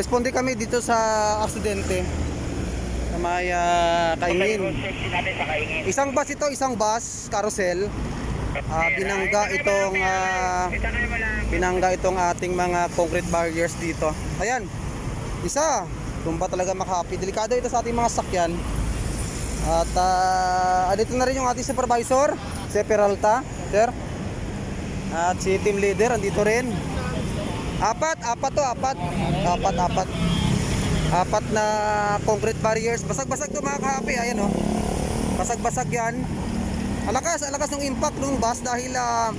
Responde kami dito sa aksidente sa may ah, Kaingin. Isang bus ito, isang bus, carousel. Ah, binangga itong ah, binangga itong ating mga concrete barriers dito. Ayan. Isa. Tumba talaga makapi. Delikado ito sa ating mga sakyan. At ah, dito na rin yung ating supervisor, si Peralta, sir. At si team leader andito rin. Apat, apat to, apat. Apat, apat. Apat na concrete barriers. Basag-basag to mga kahapi. Ayan oh. Basag-basag yan. Alakas, alakas ng impact ng bus dahil ah,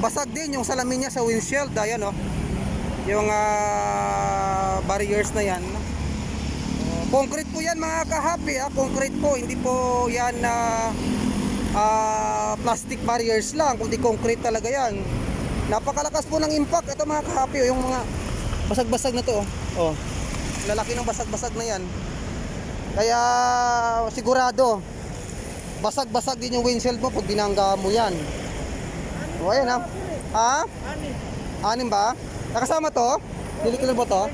basag din yung salamin niya sa windshield. Ayan oh. Yung ah, barriers na yan. Concrete po yan mga kahapi. Ah. Concrete po. Hindi po yan na ah, plastic barriers lang. Kundi concrete talaga yan. Napakalakas po ng impact. Ito mga kahapi. oh, Yung mga basag-basag na to. Oh. oh. Lalaki ng basag-basag na yan. Kaya sigurado basag-basag din yung windshield mo pag binangga mo yan. O ayan ha. Ha? Anim ba? Nakasama to? Nilikilare mo to?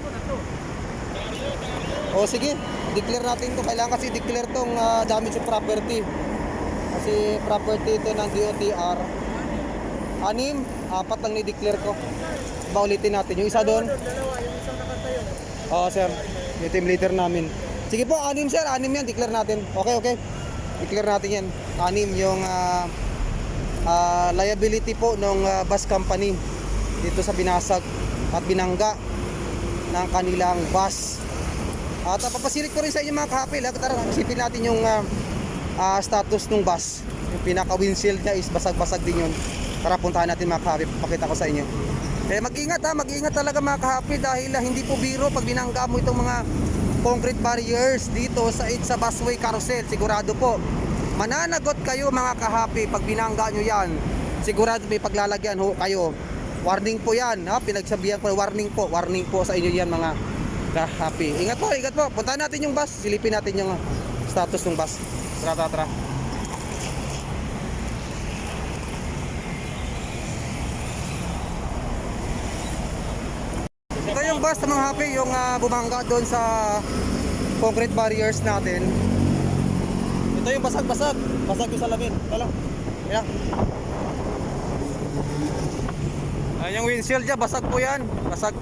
O sige, declare natin to. Kailangan kasi declare tong ah, damage of property. Kasi property ito ng DOTR. Anim, apat lang ni-declare ko. Baulitin natin. Yung isa doon. Oo, sir. Yung team leader namin. Sige po, anim sir. Anim yan. Declare natin. Okay, okay. Declare natin yan. Anim yung ah, ah, liability po ng ah, bus company dito sa binasag at binangga ng kanilang bus. At uh, papasilit ko rin sa inyo mga kahapil. Ha? Tara, isipin natin yung ah, ah, status ng bus. Yung pinaka windshield niya is basag-basag din yun. Tara puntahan natin mga kahapil. Pakita ko sa inyo. Kaya mag-ingat ha, mag-ingat talaga mga kahapi dahil ah, hindi po biro pag binangga mo itong mga concrete barriers dito sa sa busway carousel. Sigurado po. Mananagot kayo mga kahapi pag binangga nyo yan. Sigurado may paglalagyan ho kayo. Warning po yan ha, pinagsabihan ko warning po, warning po sa inyo yan mga kahapi. Ingat po, ingat po. Puntahan natin yung bus, silipin natin yung status ng bus. Tara, tara, tara. Ito yung bus mga happy, yung ah, bumangga doon sa concrete barriers natin. Ito yung basag-basag. Basag yung salamin. Tala. Ayan. Ayan yung windshield dyan. Basag po yan. Basag.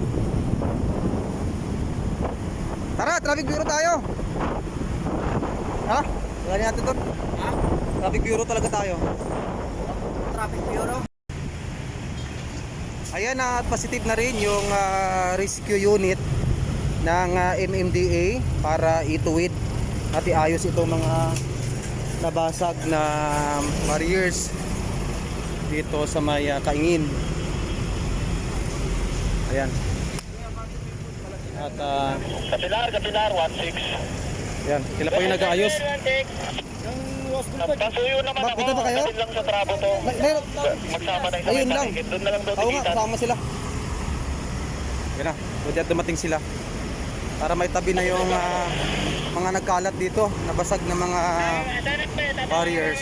Tara, traffic bureau tayo. Ha? Wala natin doon. Ha? Traffic bureau talaga tayo. Traffic Bureau. Ayan at positive na rin yung ah, rescue unit ng ah, MMDA para ituwid at iayos itong mga nabasag na barriers dito sa may ah, kaingin. Ayan. At uh, Kapilar, Kapilar, 1-6. ayan, sila po yung nag-aayos. Pasuyo naman Ba- ako. punta ba kayo? Kapit lang sa trabo to. May, meron, Magsama tayo sa Ayun lang. Doon na lang daw Oo nga, kasama sila. Yan na, at dumating sila. Para may tabi na yung ah, mga nagkalat dito, nabasag na mga barriers.